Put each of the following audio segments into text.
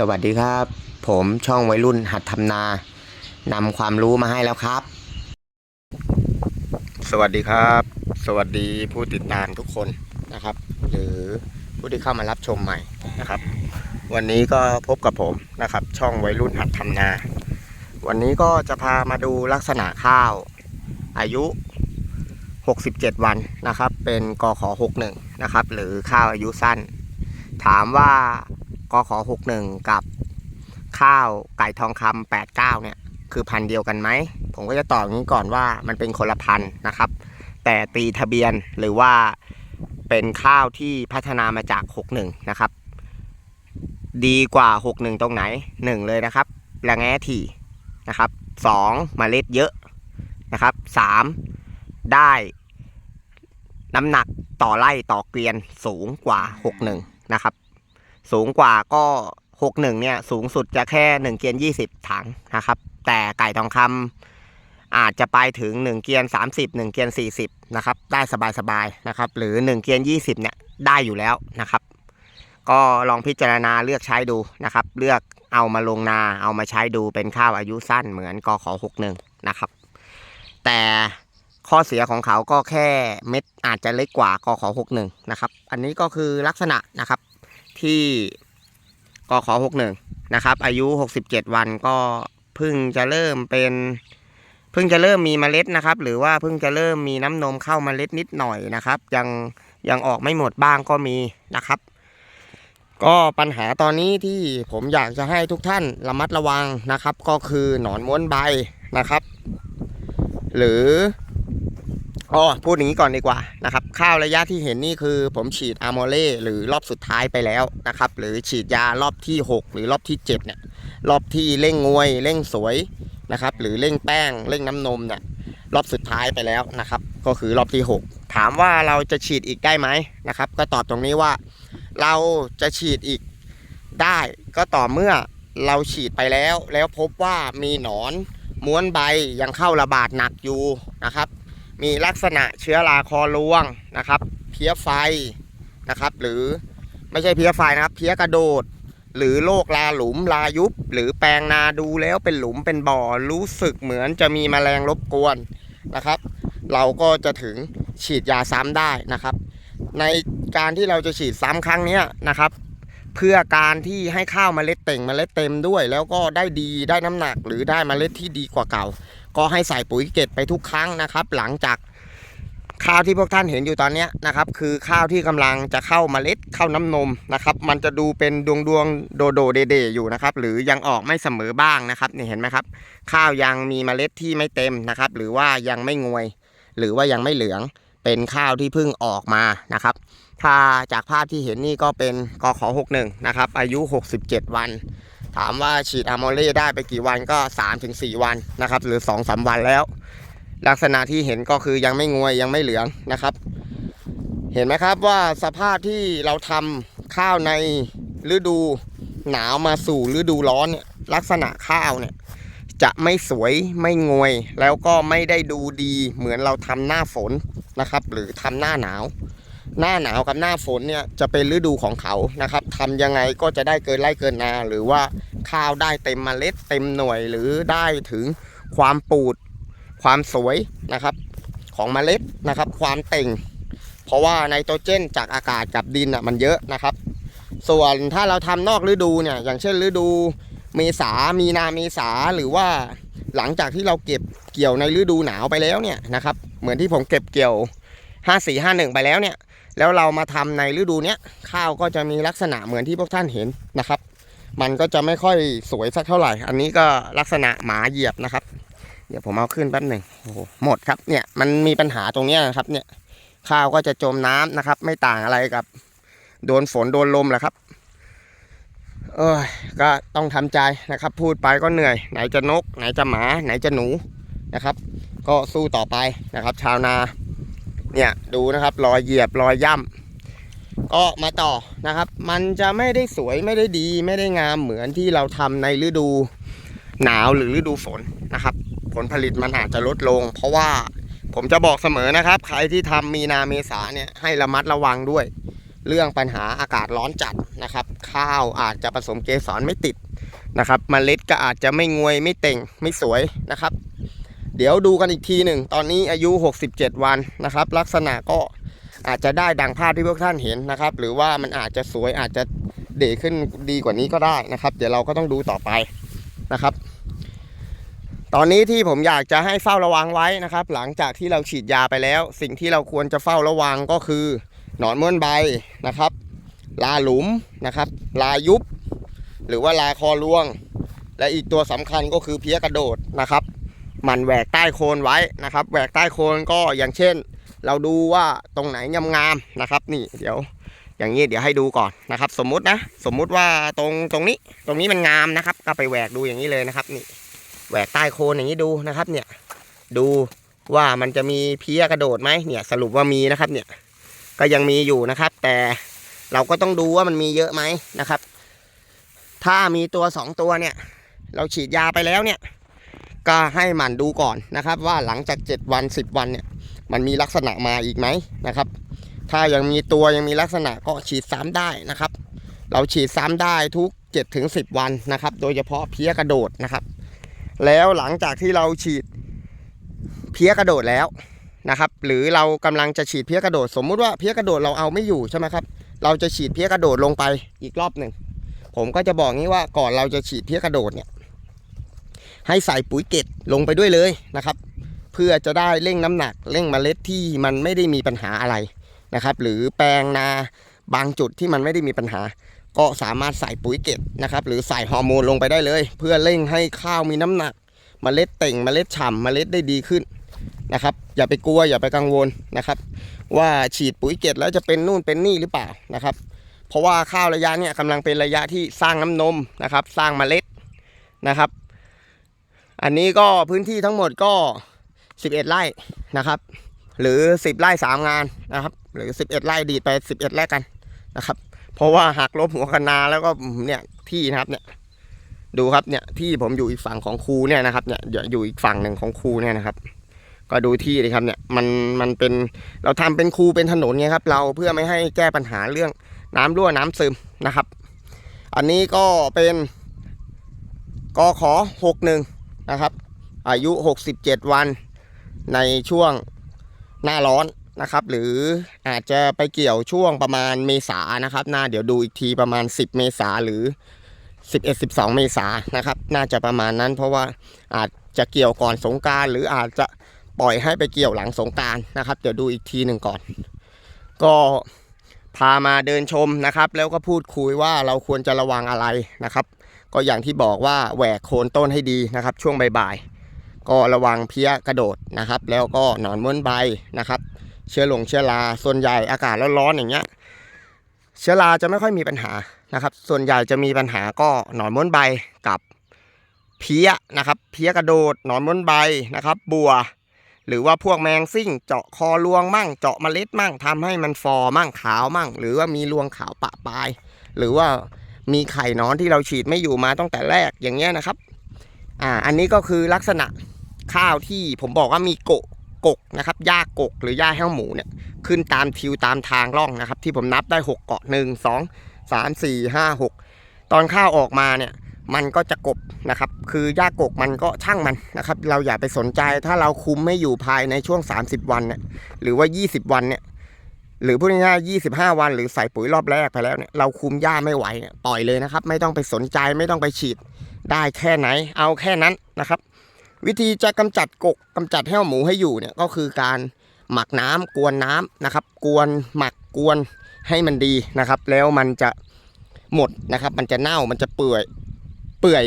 สวัสดีครับ ผมช่องวัยรุ่นหัดทำนานำความรู้มาให้แล้วครับ สวัสดีครับ สวัสดีผู้ติดตามทุกคนนะครับ หรือผู้ที่เข้ามารับชมใหม่นะครับ วันนี้ก็พบกับผมนะครับ ช่องวัยรุ่นหัดทำนา วันนี้ก็จะพามาดูลักษณะข้าว อายุ 67 วันนะครับ เป็นกข61นะครับ หรือข้าวอายุสั้น ถามว่า กข61กับข้าวไก่ทองคำ89เนี่ยคือพันเดียวกันไหม ผมก็จะตอบอย่างนี้ก่อนว่ามันเป็นคนละพันนะครับ แต่ตีทะเบียนหรือว่าเป็นข้าวที่พัฒนามาจาก 61 นะครับ ดีกว่า 61 ตรงไหน 1 เลยนะครับแรงแง่ถี่นะครับ2เมล็ดเยอะนะครับ 3 ได้น้ำหนักต่อไร่ต่อเกวียนสูงกว่า 61 นะครับ สูงกว่าก็ 61 เนี่ย สูงสุดจะแค่ 1 เกียน20 ถังนะครับ แต่ไก่ทองคำอาจจะไปถึง 1 เกียน30 1 เกียน40 นะครับ ได้สบายๆนะครับ หรือ 1 เกียน20 เนี่ย ได้อยู่แล้วนะครับ ก็ลองพิจารณาเลือกใช้ดูนะครับ เลือกเอามาลงนา เอามาใช้ดูเป็นข้าวอายุสั้นเหมือนกอขอ61 นะครับ แต่ข้อเสียของเขาก็แค่เม็ดอาจจะเล็กกว่ากอขอ61 นะครับ อันนี้ก็คือลักษณะนะครับ ที่กข61นะครับ อายุ67วันก็เพิ่งจะเริ่มเป็นเพิ่งจะเริ่มมีเมล็ดนะครับ หรือว่าเพิ่งจะเริ่มมีน้ำนมเข้าเมล็ดนิดหน่อยนะครับ ยังยังออกไม่หมดบ้างก็มีนะครับ ก็ปัญหาตอนนี้ที่ผมอยากจะให้ทุกท่านระมัดระวังนะครับ ก็คือหนอนม้วนใบนะครับ หรือ อ๋อพูดอย่างนี้ก่อนดีกว่านะครับข้าวระยะที่เห็นนี่คือผมฉีดอะโมเล่หรือรอบสุดท้ายไปแล้วนะครับหรือฉีดยารอบที่ 6 หรือรอบที่7เนี่ยรอบที่เร่งงวยเร่งสวยนะครับหรือเร่งแป้งเร่งน้ำนมเนี่ยรอบสุดท้ายไปแล้วนะครับก็คือรอบที่ 6 ถามว่าเราจะฉีดอีกได้ไหมนะครับก็ตอบตรงนี้ว่า เราจะฉีดอีกได้ก็ต่อเมื่อเราฉีดไปแล้ว แล้วพบว่ามีหนอนม้วนใบยังเข้าระบาดหนักอยู่นะครับ มีลักษณะเชื้อราคอรวงนะครับ เพี้ยไฟนะครับ หรือไม่ใช่เพี้ยไฟนะครับ เพี้ยกระโดด หรือโรคลาหลุมลายุบ หรือแปลงนาดูแล้วเป็นหลุมเป็นบ่อรู้สึกเหมือนจะมีแมลงรบกวนนะครับ เราก็จะถึงฉีดยาซ้ำได้นะครับ ในการที่เราจะฉีดซ้ำครั้งนี้นะครับ เพื่อการที่ให้ข้าวเมล็ดเต่งเมล็ดเต็มด้วย แล้วก็ได้ดีได้น้ำหนักหรือได้เมล็ดที่ดีกว่าเก่า ก็ให้ใส่ปุ๋ยเกตไปทุกครั้งนะครับ หลังจากข้าวที่พวกท่านเห็นอยู่ตอนนี้นะครับ คือข้าวที่กำลังจะเข้าเมล็ดเข้าน้ำนมนะครับ มันจะดูเป็นดวงดวงโดโดเดเดอยู่นะครับ หรือยังออกไม่เสมอบ้างนะครับนี่เห็นไหมครับ ข้าวยังมีเมล็ดที่ไม่เต็มนะครับ หรือว่ายังไม่งวย หรือว่ายังไม่เหลืองเป็นข้าวที่เพิ่งออกมานะครับ ถ้าจากภาพที่เห็นนี่ก็เป็นกข61นะครับ อายุ 67 วัน ถามว่าฉีดอะโมเล่ได้ไปกี่วันก็ 3-4 วันนะครับ หรือ 2-3 วันแล้ว ลักษณะที่เห็นก็คือยังไม่งวยยังไม่เหลืองนะครับ เห็นไหมครับว่าสภาพที่เราทำข้าวในฤดูหนาวมาสู่ฤดูร้อนเนี่ยลักษณะข้าวเนี่ยจะไม่สวยไม่งวย แล้วก็ไม่ได้ดูดีเหมือนเราทำหน้าฝนนะครับ หรือทำหน้าหนาว หน้าหนาวกับหน้าฝนเนี่ยจะเป็นฤดูของเขานะครับทำยังไงก็จะได้เกินไร่เกินนาหรือว่า ข้าวได้เต็มเมล็ดเต็มหน่วยหรือได้ถึงความปูด ความสวยนะครับ ของเมล็ดนะครับ ความเต่ง เพราะว่าไนโตรเจนจากอากาศกับดินอะมันเยอะนะครับ ส่วนถ้าเราทำนอกฤดูเนี่ยอย่างเช่นฤดูเมษามีนาเมษาหรือว่าหลังจากที่เราเก็บเกี่ยวในฤดูหนาวไปแล้วเนี่ยนะครับ เหมือนที่ผมเก็บเกี่ยว 54 51 ไปแล้วเนี่ย แล้วเรามาทำในฤดูเนี้ยข้าวก็จะมีลักษณะเหมือนที่พวกท่านเห็นนะครับ มันก็จะไม่ค่อยสวยสักเท่าไหร่ อันนี้ก็ลักษณะหมาเหยียบนะครับ เดี๋ยวผมเอาขึ้นแป๊บหนึ่งโอ้โหหมดครับเนี่ยมันมีปัญหาตรงนี้นะครับ เนี่ยข้าวก็จะจมน้ำนะครับ ไม่ต่างอะไรกับ โดนฝนโดนลมแหละครับ เออก็ต้องทำใจนะครับ พูดไปก็เหนื่อย ไหนจะนก ไหนจะหมา ไหนจะหนูนะครับ ก็สู้ต่อไปนะครับ ชาวนา เนี่ยดูนะครับ รอยเหยียบรอยย่ำ ก็มาต่อนะครับ มันจะไม่ได้สวยไม่ได้ดี ไม่ได้งามเหมือนที่เราทำในฤดูหนาวหรือฤดูฝนนะครับ ผลผลิตมันอาจจะลดลง เพราะว่าผมจะบอกเสมอนะครับ ใครที่ทำมีนาเมษาเนี่ยให้ระมัดระวังด้วย เรื่องปัญหาอากาศร้อนจัดนะครับ ข้าวอาจจะผสมเกสรไม่ติดนะครับมเมล็ดก็อาจจะไม่งวยไม่เต่งไม่สวยนะครับ เดี๋ยวดูกันอีกทีหนึ่ง ตอนนี้อายุ 67 วันนะครับ ลักษณะก็ อาจจะได้ดังภาพที่พวกท่านเห็นนะครับ หรือว่ามันอาจจะสวยอาจจะเด่ขึ้นดีกว่านี้ก็ได้นะครับ เดี๋ยวเราก็ต้องดูต่อไปนะครับ ตอนนี้ที่ผมอยากจะให้เฝ้าระวังไว้นะครับ หลังจากที่เราฉีดยาไปแล้ว สิ่งที่เราควรจะเฝ้าระวังก็คือ หนอนม้วนใบนะครับ ลาหลุมนะครับ ลายุบ หรือว่าลาคอรวง และอีกตัวสำคัญก็คือเพี้ยกระโดดนะครับหมันแหวกใต้โคนไว้นะครับ แหวกใต้โคนก็อย่างเช่น เราดูว่าตรงไหนงามๆนะครับ นี่เดี๋ยวอย่างนี้เดี๋ยวให้ดูก่อนนะครับ สมมุตินะสมมุติว่าตรงตรงนี้ตรงนี้มันงามนะครับ ก็ไปแหวกดูอย่างนี้เลยนะครับ นี่แหวกใต้โคนอย่างนี้ดูนะครับ เนี่ย ดูว่ามันจะมีเพี้ยกระโดดไหมเนี่ย สรุปว่ามีนะครับ เนี่ย ก็ยังมีอยู่นะครับ แต่เราก็ต้องดูว่ามันมีเยอะไหมนะครับ ถ้ามีตัวสองตัวเนี่ย เราฉีดยาไปแล้วเนี่ย ก็ให้หมันดูก่อนนะครับ ว่าหลังจาก7วัน10วันเนี่ย มันมีลักษณะมาอีกไหมนะครับ ถ้ายังมีตัวยังมีลักษณะก็ฉีดซ้ำได้นะครับ เราฉีดซ้ำได้ทุก7ถึง10 วันนะครับ โดยเฉพาะเพี้ยกระโดดนะครับ แล้วหลังจากที่เราฉีดเพี้ยกระโดดแล้วนะครับ หรือเรากำลังจะฉีดเพี้ยกระโดด สมมุติว่าเพี้ยกระโดดเราเอาไม่อยู่ใช่ไหมครับ เราจะฉีดเพี้ยกระโดดลงไปอีกรอบหนึ่งผมก็จะบอกงี้ว่าก่อนเราจะฉีดเพี้ยกระโดดเนี่ยให้ใส่ปุ๋ยเกตลงไปด้วยเลยนะครับ เพื่อจะได้เร่งน้ำหนักเร่งเมล็ดที่มันไม่ได้มีปัญหาอะไรนะครับ หรือแปลงนาบางจุดที่มันไม่ได้มีปัญหา ก็สามารถใส่ปุ๋ยเกตนะครับ หรือใส่ฮอร์โมนลงไปได้เลย เพื่อเร่งให้ข้าวมีน้ำหนักเมล็ดเต่งเมล็ดฉ่ำเมล็ดได้ดีขึ้นนะครับ อย่าไปกลัวอย่าไปกังวลนะครับ ว่าฉีดปุ๋ยเกตแล้วจะเป็นนู่นเป็นนี่หรือเปล่านะครับ เพราะว่าข้าวระยะเนี่ยกำลังเป็นระยะที่สร้างน้ำนมนะครับ สร้างเมล็ดนะครับ อันนี้ก็พื้นที่ทั้งหมดก็ 11 ไร่นะครับ หรือ 10 ไร่3งานนะครับ หรือ 11 ไร่ดีดไป 11 ไร่กันนะครับ เพราะว่าหักลบหัวคะนาแล้วก็เนี่ยที่นะครับเนี่ยดูครับเนี่ยที่ผมอยู่อีกฝั่งของครูเนี่ยนะครับเนี่ยอยู่อีกฝั่งหนึ่งของครูเนี่ยนะครับ ก็ดูที่เลยครับเนี่ยมันมันเป็นเราทำเป็นครูเป็นถนนไงครับ เราเพื่อไม่ให้แก้ปัญหาเรื่องน้ำรั่วน้ำซึมนะครับ อันนี้ก็เป็นกขอหกหนึ่งนะครับ อายุ 67 วัน ในช่วงหน้าร้อนนะครับ หรืออาจจะไปเกี่ยวช่วงประมาณเมษานะครับน่าเดี๋ยวดูอีกทีประมาณ 10 เมษาหรือ 11 12 เมษานะครับ น่าจะประมาณนั้น เพราะว่าอาจจะเกี่ยวก่อนสงการหรืออาจจะปล่อยให้ไปเกี่ยวหลังสงการนะครับ เดี๋ยวดูอีกทีหนึ่งก่อน ก็พามาเดินชมนะครับ แล้วก็พูดคุยว่าเราควรจะระวังอะไรนะครับ ก็อย่างที่บอกว่าแหวกโคนต้นให้ดีนะครับ ช่วงบ่ายๆ ก็ระวังเพี้ยกระโดดนะครับ แล้วก็หนอนม้วนใบนะครับ เชื้อหลงเชื้อราส่วนใหญ่อากาศร้อนๆอย่างเงี้ยเชื้อราจะไม่ค่อยมีปัญหานะครับ ส่วนใหญ่จะมีปัญหาก็หนอนม้วนใบกับเพี้ยนะครับเพี้ยกระโดดหนอนม้วนใบนะครับบัว หรือว่าพวกแมงซิ่ง เจาะคอรวงมั่ง เจาะเมล็ดมั่งทำให้มันฟอมั่งขาวมั่ง หรือว่ามีรวงขาวปะปลาย หรือว่ามีไข่นอนที่เราฉีดไม่อยู่มาตั้งแต่แรกอย่างเงี้ยนะครับอ่าอันนี้ก็คือลักษณะ ข้าวที่ผมบอกว่ามีโกะกกนะครับหญ้ากกหรือหญ้าแห้วหมูเนี่ยขึ้นตามทิวตามทางร่องนะครับ ที่ผมนับได้ 6 เกาะ1 2 3 4 5 6ตอนข้าวออกมาเนี่ยมันก็จะกบนะครับ คือหญ้ากกมันก็ช่างมันนะครับ เราอย่าไปสนใจถ้าเราคุมไม่อยู่ภายในช่วง 30 วันเนี่ยหรือว่า 20 วันเนี่ยหรือพูดง่ายๆ25 วัน หรือใส่ปุ๋ยรอบแรกไปแล้วเนี่ยเราคุมหญ้าไม่ไหวเนี่ยปล่อยเลยนะครับ ไม่ต้องไปสนใจไม่ต้องไปฉีดได้แค่ไหน เอาแค่นั้นนะครับ วิธีจะกำจัดกกกำจัดแห้วหมูให้อยู่เนี่ยก็คือการหมักน้ำกวนน้ำนะครับ กวนหมักกวนให้มันดีนะครับ แล้วมันจะหมดนะครับ มันจะเน่ามันจะเปื่อยเปื่อย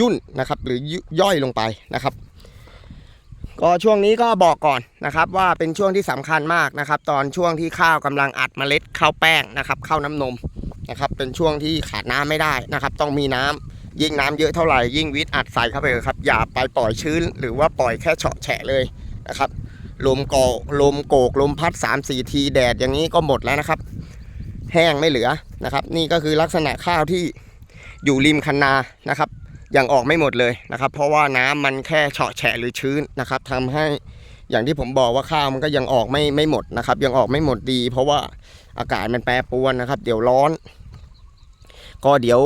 ยุ่นนะครับ หรือย่อยลงไปนะครับ ก็ช่วงนี้ก็บอกก่อนนะครับ ว่าเป็นช่วงที่สำคัญมากนะครับ ตอนช่วงที่ข้าวกำลังอัดเมล็ดข้าวแป้งนะครับข้าวน้ำนมนะครับ เป็นช่วงที่ขาดน้ำไม่ได้นะครับ ต้องมีน้ำ ยิ่งน้ำเยอะเท่าไหร่ยิ่งวิทย์อัดใส่เข้าไปเลยครับ อย่าไปปล่อยชื้น หรือว่าปล่อยแค่เฉาะแฉะเลยนะครับ ลมโกลมโกกลมพัด 3 4 ทีแดดอย่างนี้ก็หมดแล้วนะครับ แห้งไม่เหลือนะครับ นี่ก็คือลักษณะข้าวที่อยู่ริมคันนานะครับ ยังออกไม่หมดเลยนะครับ เพราะว่าน้ำมันแค่เฉาะแฉะหรือชื้นนะครับทำให้อย่างที่ผมบอกว่าข้าวมันก็ยังออกไม่ไม่หมดนะครับ ยังออกไม่หมดดี เพราะว่าอากาศมันแปรปรวนนะครับ เดี๋ยวร้อน ก็เดี๋ยว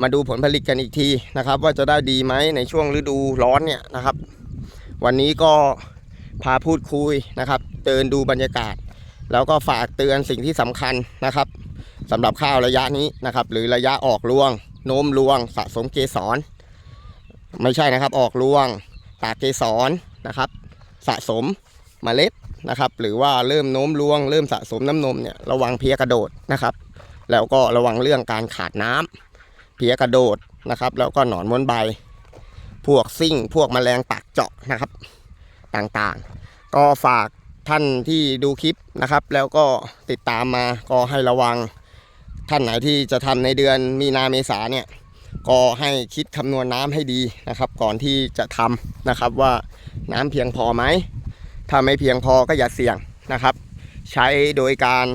มาดูผลผลิตกันอีกทีนะครับ ว่าจะได้ดีไหมในช่วงฤดูร้อนเนี่ยนะครับ วันนี้ก็พาพูดคุยนะครับเดินดูบรรยากาศ แล้วก็ฝากเตือนสิ่งที่สำคัญนะครับสำหรับข้าวระยะนี้นะครับ หรือระยะออกรวงโน้มรวง สะสมเกสรไม่ใช่นะครับ ออกรวงตากเกสรนะครับ สะสมเมล็ดนะครับ หรือว่าเริ่มโน้มรวง เริ่มสะสมน้ำนมเนี่ยระวังเพียกระโดดนะครับ แล้วก็ระวังเรื่องการขาดน้ำเพี้ยกระโดดนะครับ แล้วก็หนอนม้วนใบ พวกซิ่ง พวกแมลงปากเจาะนะครับ ต่างๆ ก็ฝากท่านที่ดูคลิปนะครับ แล้วก็ติดตามมาก็ให้ระวัง ท่านไหนที่จะทำในเดือนมีนาเมษาเนี่ยก็ให้คิดคำนวณน้ำให้ดีนะครับ ก่อนที่จะทำนะครับว่าน้ำเพียงพอไหมถ้าไม่เพียงพอก็อย่าเสี่ยงนะครับ ใช้โดยการ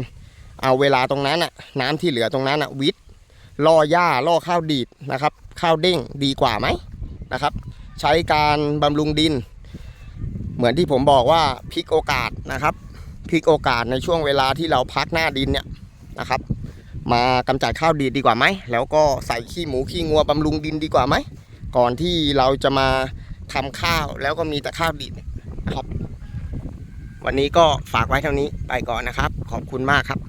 เอาเวลาตรงนั้นน่ะน้ำที่เหลือตรงนั้นน่ะวิทย์ ล่อหญ้าล่อข้าวดีดนะครับ ข้าวเด้งดีกว่าไหมนะครับ ใช้การบำรุงดิน เหมือนที่ผมบอกว่าพลิกโอกาสนะครับพลิกโอกาสในช่วงเวลาที่เราพักหน้าดินเนี่ยนะครับ มากำจัดข้าวดีดดีกว่าไหมแล้วก็ใส่ขี้หมูขี้งัวบำรุงดินดีกว่าไหมก่อนที่เราจะมาทำข้าวแล้วก็มีแต่ข้าวดีดนะครับ วันนี้ก็ฝากไว้เท่านี้ไปก่อนนะครับ ขอบคุณมากครับ